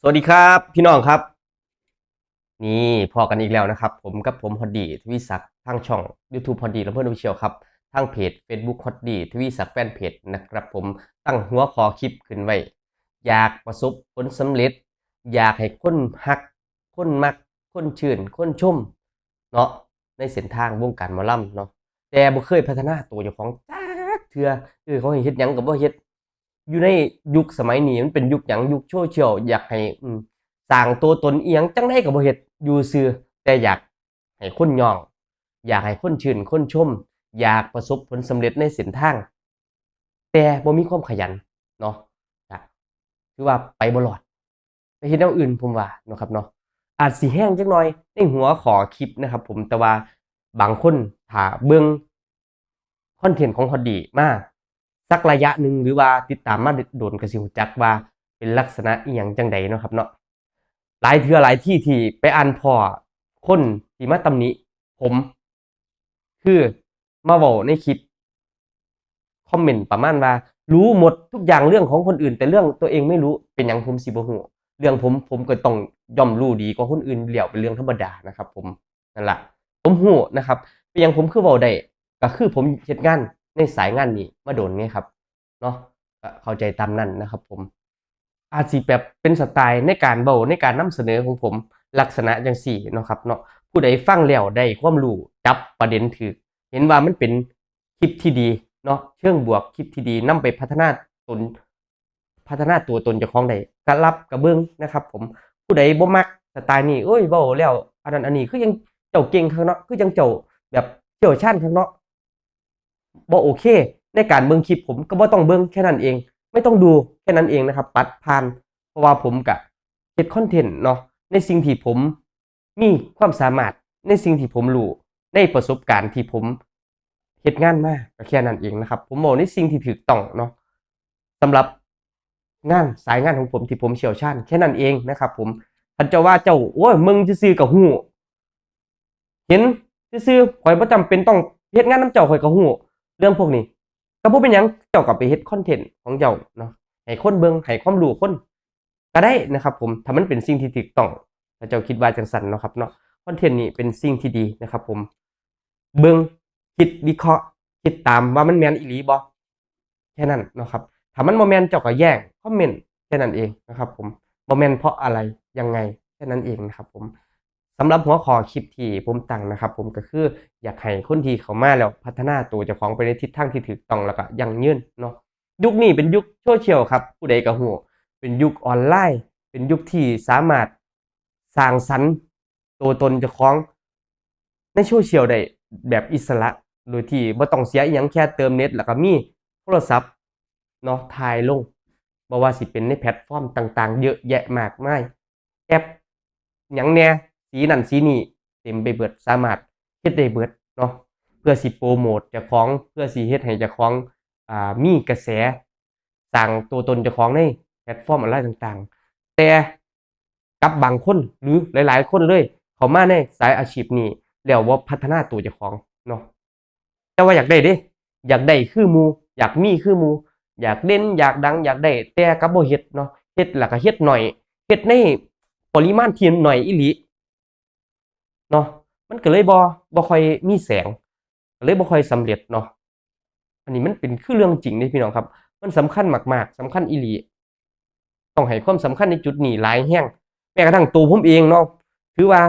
สวัสดีครับพี่น้องครับ นี่พอกันอีกแล้วนะครับ ผมกับผมพอดีทวีศักดิ์ทางช่อง YouTube พอดีและเพื่อนวิเชียวครับทางเพจ Facebook พอดีทวีศักดิ์แฟนเพจนะครับ ผมตั้งหัวขอคลิปขึ้นไว้ อยากประสบผลสำเร็จ อยากให้คนฮัก คนมัก คนชื่น คนชมเนาะในเส้นทางวงการหมอลำเนาะแต่บ่เคยพัฒนาตัวเจ้าของจักเทื่อเออเขาให้เฮ็ดหยังก็บ่เฮ็ด อยู่ในยุคสมัยนี้มันเป็นยุคหยังยุคโซเชียลอยากให้สร้างตัวตนเอียงจังได้ก็บ่เฮ็ดอยู่ซื่อแต่อยากให้คนยอง อยากให้คนชื่นคนชม อยากประสบผลสำเร็จในเส้นทาง แต่บ่มีความขยันเนาะคือว่าไปบ่รอดไปเฮ็ดแนวอื่นผมว่าเนาะครับเนาะอาจสิแห้งจักหน่อยในหัวขอคลิปนะครับ ผมแต่ว่าบางคนถ้าเบิ่งคอนเทนต์ของพอดีมาก สักระยะหนึ่งหรือว่าติดตามมาโดนกระสิวจักว่าเป็นลักษณะอีหยังจังใดเนาะครับเนาะหลายเทื่อหลายที่ที่ไปอ่านพอคนที่มาตำหนิผม คือมาเว้าในคลิปคอมเมนต์ประมาณว่า รู้หมดทุกอย่างเรื่องของคนอื่น แต่เรื่องตัวเองไม่รู้เป็นหยังผมสิบ่ฮู้เรื่องผมผมก็ต้องย่อมรู้ดีกว่าคนอื่นเหลี่ยวเป็นเรื่องธรรมดานะครับ ผมนั่นแหละผมฮู้นะครับเป็นหยังผมคือเว้าได้ก็คือผมเฮ็ดงาน ในสายงานนี้มาโดนไงครับเนาะเข้าใจตามนั้นนะครับ ผม อาจสิแบบเป็นสไตล์ในการเบาในการนำเสนอของผมลักษณะจังสี่เนาะครับเนาะผู้ใดฟังแล้วได้ความรู้จับประเด็นถือเห็นว่ามันเป็นคลิปที่ดีเนาะเชิงบวกคลิปที่ดีนำไปพัฒนาตนพัฒนาตัวตนเจ้าของได้ก็รับกระเบื้องนะครับ ผมผู้ใดบ่มักสไตล์นี้เอ้ยเว้าแล้วอันนั้นอันนี้คือยังเจ้าเก่งข้างเนาะคือยังเจ้าแบบเจ้าชั่นข้างเนาะ บ่โอเค ในการเบิ่งคลิปผมก็บ่ต้องเบิ่งแค่นั้นเอง ไม่ต้องดูแค่นั้นเองนะครับ ปัดผ่าน เพราะว่าผมกะเฮ็ดคอนเทนต์เนาะในสิ่งที่ผมมีความสามารถในสิ่งที่ผมรู้ในประสบการณ์ที่ผมเฮ็ดงานมาก็แค่นั้นเองนะครับ ผมบอกในสิ่งที่ถูกต้องเนาะสำหรับงานสายงานของผมที่ผมเชี่ยวชาญแค่นั้นเองนะครับ ผมท่านจ้าว่าเจ้าโอ้ยมึงจะซื่อกับหูเห็นซื่อข่อยบ่จำเป็นต้องเฮ็ดงานนํเจ้าข่อยก็ฮู้ เรื่องพวกนี้ ก็บ่เป็นหยังเจ้าก็ไปเฮ็ดคอนเทนต์ของเจ้าเนาะให้คนเบิ่งให้ความรู้คน ก็ได้นะครับ ผมถ้ามันเป็นสิ่งที่ถูกต้องถ้าเจ้าคิดว่าจังซั่นเนาะครับเนาะคอนเทนต์นี้เป็นสิ่งที่ดีนะครับ ผม เบิ่งคิดวิเคราะห์คิดตามว่ามันแมนอีหลีบ่แค่นั้นเนาะครับถ้ามันบ่แมนเจ้าก็แย่งคอมเมนต์แค่นั้นเองนะครับ ผมบ่แมนเพราะอะไรยังไงแค่นั้นเองนะครับ ผม สำหรับหัวข้อคลิปที่ผมตั้งนะครับ ผมก็คืออยากให้คนที่เขามาแล้วพัฒนาตัวเจ้าของไปในทิศทางที่ถูกต้องแล้วก็ยั่งยืนเนาะยุคนี้เป็นยุคโซเชียลครับ ผู้ใดก็ฮู้เป็นยุคออนไลน์ เป็นยุคที่สามารถสร้างสรรค์ตัวตนเจ้าของในโซเชียลได้แบบอิสระโดยที่บ่ต้องเสียอีหยังแค่เติมเน็ต แล้วก็มีโทรศัพท์เนาะถ่ายลงบ่ว่าสิเป็นในแพลตฟอร์มต่างๆ เยอะแยะมากมายแอปหยังแหน่ สีนั่นสีนี่เต็มไปเบิดสามารถเฮ็ดได้เบิดเนาะเพื่อสิโปรโมตเจ้าของเพื่อสิเฮ็ดให้เจ้าของอ่ามีกระแสสร้างตัวตนเจ้าของในแพลตฟอร์มออนไลน์ต่างๆ แต่กับบางคนหรือหลายๆ คนเลย เขามาในสายอาชีพนี้แล้วบ่พัฒนาตัวเจ้าของเนาะแต่ว่าอยากได้ด้อยากได้คือมู อยากมีคือมู อยากเด่นอยากดัง อยากได้แต่ก็บ่เฮ็ดเนาะเฮ็ดแล้วก็เฮ็ดหน่อยเฮ็ดในปริมาณที่น้อยอีหลี เนาะมันก็เลยบ่บ่ค่อยมีแสงเลยบ่ค่อยสำเร็จเนาะอันนี้มันเป็นคือเรื่องจริงเด้พี่น้องครับ มันสำคัญมากๆสำคัญอีหลีต้องให้ความสำคัญในจุดนี้หลายแฮงแม้กระทั่งตัวผมเองเนาะถือว่า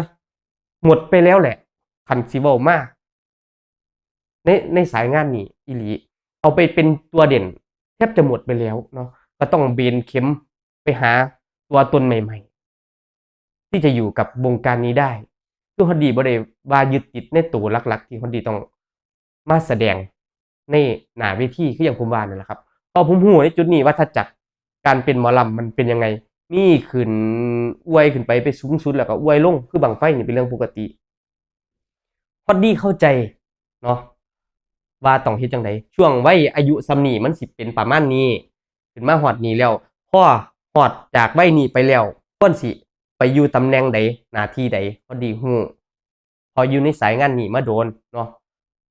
หมดไปแล้วแหละคันสิเว้ามาในในสายงานนี้อีหลี เอาไปเป็นตัวเด่น แทบจะหมดไปแล้วเนาะก็ต้องเบนเข็มไปหาตัวตนใหม่ ๆ ที่จะอยู่กับวงการนี้ได้ คือฮอดดีบ่ได้ว่ายึดติดในตัวหลัก ๆ ที่ฮอดดีต้องมาแสดงในหน้าเวทีคืออย่างผมว่านั่นแหละครับพอผมฮู้ในจุดนี้ว่าถ้าจักรการเป็นหมอลำมันเป็นยังไงมี่ขึ้นอวยขึ้นไปไปสูงสุดแล้วก็อวยลงคือบังไฟนี่เป็นเรื่องปกติฮอดีเข้าใจเนาะว่าต้องเฮ็ดจังไดช่วงวัยอายุซำนีมันสิเป็นประมาณนี้ ขึ้นมาฮอดนี้แล้วพอฮอดจากวัยนี้ไปแล้วควรสิ ไปอยู่ตำแหน่งใดหน้าที่ใดพอดีฮู้พออยู่ในสายงานนี้มาโดนเนาะ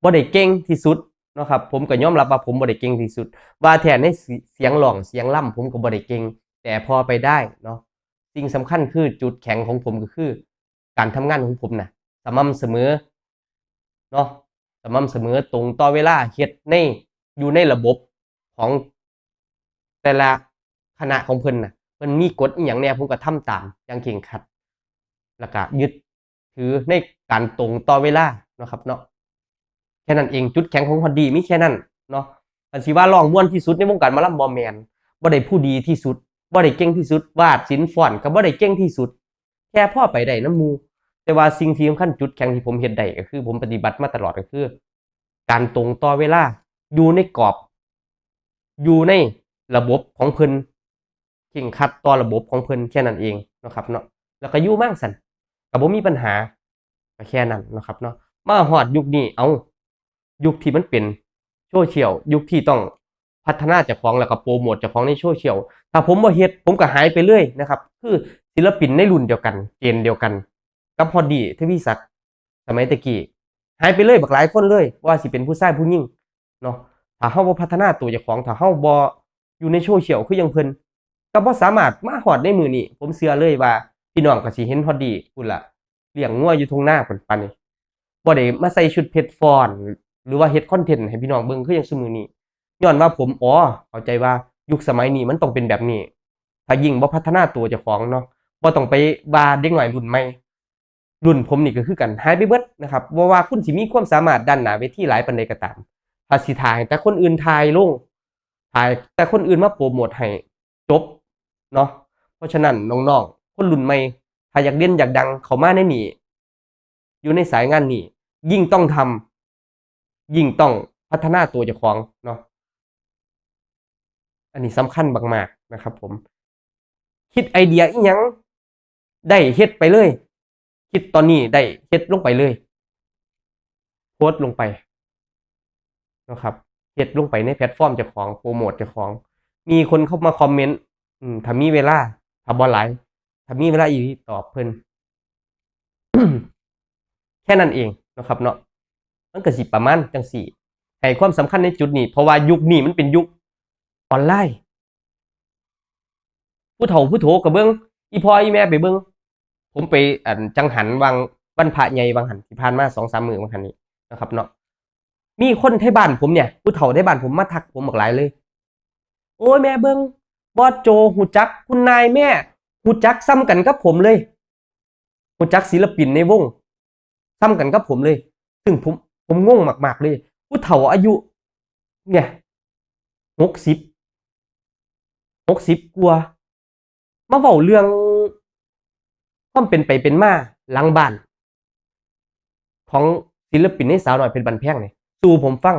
บ่ได้เก่งที่สุดเนาะครับผมก็ยอมรับว่าผมบ่ได้เก่งที่สุด ว่าแท้ในเสียงร้องเสียงล่ำผมก็บ่ได้เก่งแต่พอไปได้เนาะสิ่งสำคัญคือจุดแข็งของผมก็คือ การทำงานของผมนะสม่ำเสมอเนาะสม่ำเสมอตรงต่อเวลาเฮ็ดในอยู่ในระบบของแต่ละคณะของเพิ่นน่ะ เพิ่นมีกฎอหย่างแน่ผมก็ทำตามอย่างเข่งครัด แล้วก็ยึดถือในการตรงต่อเวลาเนาะครับเนาะแค่นั้นเองจุดแข็งของพอดีมีแค่นั้นเนาะอันสิว่าลองม่วนที่สุดในวงการมาลำบอแมนบ่ได้ผู้ดีที่สุดบ่ได้เก่งที่สุด วาดศิลป์ฟอนก็บ่ได้เก่งที่สุด แค่พ่อไปได้น้ำมู แต่ว่าสิ่งที่สำคัญจุดแข็งที่ผมเห็นได้ก็คือ ผมปฏิบัติมาตลอดก็คือ การตรงต่อเวลาอยู่ในกรอบ อยู่ในระบบของเพิ่น เข่งคัดต่อระบบของเพิ่นแค่นั้นเองนะครับเนาะแล้วก็อยู่มั่งสันก็บ่มีปัญหาแค่นั้นนะครับเนาะมาฮอดยุคนี้เอายุคที่มันเป็นโซเชียลยุคที่ต้องพัฒนาเจ้าของแล้วก็โปรโมทเจ้าของในโซเชียลถ้าผมบ่เฮ็ดผมก็หายไปเรื่อยนะครับคือศิลปินในรุ่นเดียวกันเจนเดียวกัน กับพอดีทวีศักดิ์สมัยตะกี้หายไปเลยบักหลายคนเลย ว่าสิเป็นผู้ชายผู้หญิงเนาะถ้าเฮาบ่พัฒนาตัวเจ้าของถ้าเฮาบ่อยู่ในโซเชียลคือยังเพิ่น ก็บ่สามารถมาฮอดในมือนี้ ผมเชื่อเลยว่า พี่น้องก็สิเห็นพอดีพุ่นล่ะเลี้ยงงัวอยู่ทุ่งนาพุ่นปานนี้บ่ได้มาใส่ชุดเพชรฟอนหรือว่าเฮ็ดคอนเทนต์ให้พี่น้องเบิ่งคือยังซุมื้อนี้ย้อนว่าผมอ๋อเข้าใจว่ายุคสมัยนี้มันต้องเป็นแบบนี้ ถ้ายิ่งบ่พัฒนาตัวเจ้าของเนาะบ่ต้องไปว่าเด็กหน้อยรุ่นใหม่รุ่นผมนี่ก็คือกันหายไปเบิดนะครับว่าว่าคุณสิมีความสามารถด้านหน้าเวทีหลายปานใดก็ตามถ้าสิถ่ายแต่คนอื่นถ่ายลงถ่ายแต่คนอื่นมาโปรโมทให้จบ เนาะเพราะฉะนั้นน้องๆคนรุ่นใหม่ถ้าอยากเด่นอยากดังเขามาในนี่อยู่ในสายงานนี้ยิ่งต้องทำยิ่งต้องพัฒนาตัวเจ้าของเนาะอันนี้สำคัญมากๆนะครับ ผม คิดไอเดียอีหยังได้เฮ็ดไปเลย คิดตอนนี้ได้เฮ็ดลงไปเลยโพสต์ลงไปนะครับเฮ็ดลงไปในแพลตฟอร์มเจ้าของโปรโมทเจ้าของ มีคนเข้ามาคอมเมนต์ อืมถ้ามีเวลาถ้าบ่หลายถ้ามีเวลาอีกตอบเพิ่นแค่นั้นเองนะครับเนาะมันก็สิประมาณจังสี่ให้ความสำคัญในจุดนี้ เพราะว่ายุคนี้มันเป็นยุคออนไลน์ ผู้เฒ่าผู้โถกับเบิ้งอีพ่ออีแม่ไปเบิ้งผมไปอันจังหันวางวันพระใหญ่บางหันที่ผ่านมาสองสามมือบางหันนี้นะครับเนาะมีคนไทยบ้านผมเนี่ย ผู้เฒ่าไทยบ้านผมมาทักผมบอกหลายเลย โอ้ยแม่เบิ้ง บอสโจหูจักคุณนายแม่หูจักซ้ำกันกับผมเลยหูจักศิลปินในวงซ้ำกันกับผมเลย ซึ่งผมผมงงมาก ๆ เลย ผู้เฒ่าอายุ เนี่ยหกสิบหกสิบกว่ามาเว้าเรื่องความเป็นไปเป็นมาหลังบ้าน ของศิลปินในสาวหน่อยเป็นบันแพงเนี่ยสู่ผมฟัง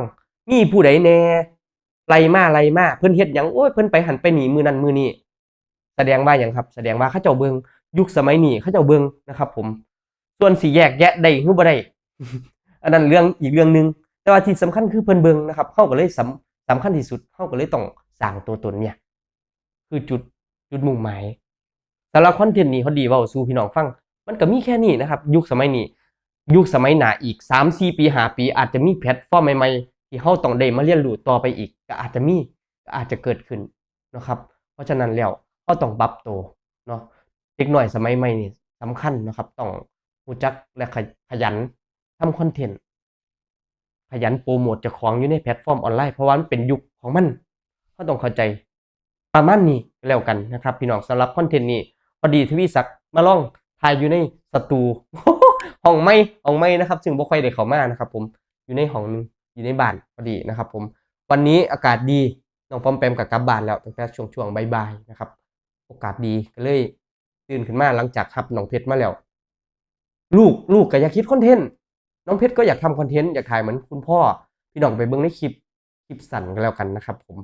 มีผู้ใดแน่ ไล่มาไล่มาเพิ่นเฮ็ดหยังโอ้ยเพิ่นไปหันไปหนีมือนั้นมือนี้แสดงว่าหยังครับ แสดงว่าเขาเจ้าเบิงยุคสมัยนี้เขาเจ้าเบิงนะครับ ผม ส่วนสีแยกแยะได้หรือบ่ได้อันนั้นเรื่องอีกเรื่องหนึ่งแต่ว่าที่สำคัญคือเพิ่นเบิงนะครับเฮาก็เลยสำสำคัญที่สุดเฮาก็เลยต้องสร้างตัวตนเนี่ย คือจุดจุดมุ่งหมายสำหรับคอนเทนต์นี้เขาดีว่าสู่พี่น้องฟัง มันก็มีแค่นี้นะครับ ยุคสมัยนี้ ยุคสมัยหนาอีกสามสี่ปีหาปี อาจจะมีแพลตฟอร์มใหม่ ที่เขาต้องได้มาเรียนรู้ต่อไปอีก ก็อาจจะมีก็อาจจะเกิดขึ้นนะครับ เพราะฉะนั้นแล้วเขาต้องปรับตัวเนาะเด็กหน่อยสมัยใหม่นี่สำคัญนะครับ ต้องรู้จักและขยันทำคอนเทนต์ขยันโปรโมทเจ้าของอยู่ในแพลตฟอร์มออนไลน์เพราะว่ามันเป็นยุคของมันเขาต้องเข้าใจประมาณนี้แล้วกันนะครับ พี่น้องสำหรับคอนเทนต์นี้พอดีทวีศักดิ์มาล่องถ่ายอยู่ในสตูห้องไม่ห้องไม่นะครับ ซึ่งบ่ค่อยได้เข้ามานะครับ ผมอยู่ในห้องหนึง อยู่ในบ้านพอดีนะครับ ผมวันนี้อากาศดีน้องปอมแปมกับกลับบ้านแล้วตั้งแต่ช่วงช่วงๆบ่ายๆนะครับ โอกาสดีก็เลยตื่นขึ้นมาหลังจากรับน้องเพชรมาแล้ว ลูกลูกก็อยากคิดคอนเทนต์น้องเพชรก็อยากทำคอนเทนต์อยากถ่ายเหมือนคุณพ่อ พี่น้องไปเบิ่งในคลิปคลิปสั่นกันแล้วกันนะครับ ผม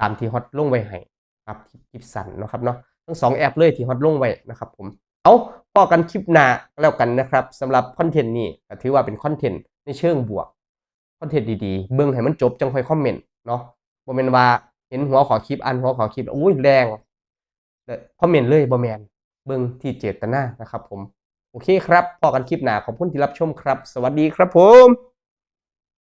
ตามที่ฮอตลงไว้ให้ครับคลิปสั่นนะครับเนาะทั้งสองแอปเลยที่ฮอตลงไว้นะครับ ผมเอาพอกันคลิปหน้าแล้วกันนะครับสำหรับคอนเทนต์นี้ถือว่าเป็นคอนเทนต์ในเชิงบวก อนเทนต์ดีๆ เบิ่งให้มันจบจังค่อยคอมเมนต์เนาะบ่แม่นว่าเห็นหัวขอคลิปอันหัวขอคลิปอุ้ยแรงคอมเมนต์เลยบ่แมนเบิ่งที่เจตนานะครับผม โอเคครับ พอกันคลิปหน้าขอบคุณที่รับชมครับ สวัสดีครับผม